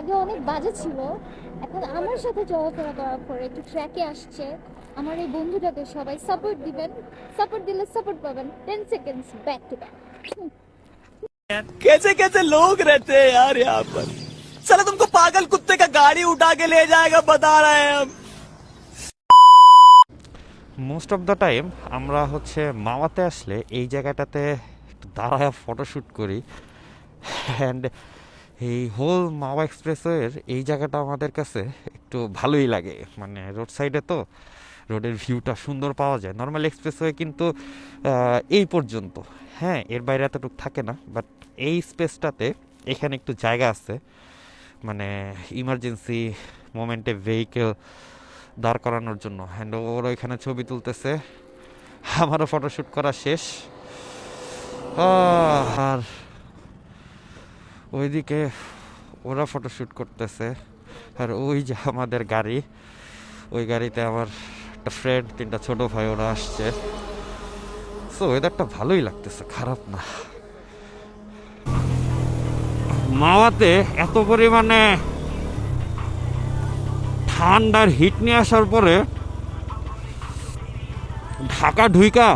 আগে অনেক বাজে ছিল এখন আমার সাথে চলাফেরা করার পরে একটু ট্র্যাকে আসছে আমার এই বন্ধুটাকে সবাই সাপোর্ট দিবেন সাপোর্ট দিলে সাপোর্ট পাবেন ten seconds back to back कैसे कैसे लोग रहते हैं यार यहाँ पर साला तुमको पागल कुत्ते का गाड़ी उठा के ले जाएगा बता रहे हैं हम মোস্ট অফ দ্য টাইম আমরা হচ্ছে মাওয়াতে আসলে এই জায়গাটাতে একটু দাঁড়ায় ফটোশ্যুট করি অ্যান্ড এই হোল মাওয়া এক্সপ্রেসওয়ের এই জায়গাটা আমাদের কাছে একটু ভালোই লাগে। মানে রোড সাইডে তো রোডের ভিউটা সুন্দর পাওয়া যায়। নর্মাল এক্সপ্রেসওয়ে কিন্তু এই পর্যন্ত। হ্যাঁ এর বাইরে এতটুকু থাকে না বাট এই স্পেসটাতে এখানে একটু জায়গা আছে। মানে ইমার্জেন্সি মোমেন্টে ভেহিকেল দাঁড় করানোর জন্য। হ্যান্ড ওর এখানে ছবি তুলতেছে। আমারও ফটোশ্যুট করা শেষ। আর ওইদিকে ওরা ফটোশ্যুট করতেছে। আর ওই যে আমাদের গাড়ি, ওই গাড়িতে আমার একটা ফ্রেন্ড তিনটা ছোট ভাই ওরা আসছে। সো ওয়েদারটা ভালোই লাগতেছে, খারাপ না। মাওয়াতে এত পরিমাণে ঠান্ডার হিট নিয়ে আসার পরে ঢাকা ঢুইকা,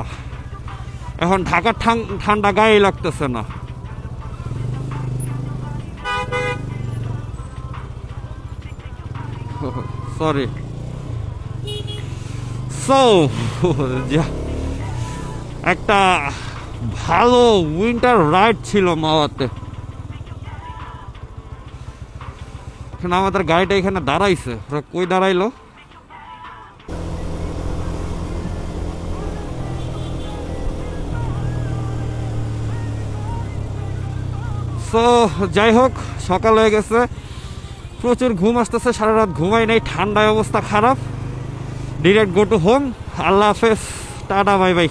এখন ঢাকার ঠান্ডা গায়ে লাগতেছে না। সরি সো একটা ভালো উইন্টার রাইড ছিল মাওয়াতে। আমাদের গাড়িটা এখানে দাঁড়াইছে। কই দাঁড়াইলো? সো যাই হোক, সকাল হয়ে গেছে। প্রচুর ঘুম আসতেছে, সারা রাত ঘুমাই নাই, ঠান্ডায় অবস্থা খারাপ। ডিরেক্ট গো টু হোম আল্লাহ হাফেজ, টাটা, বাই বাই।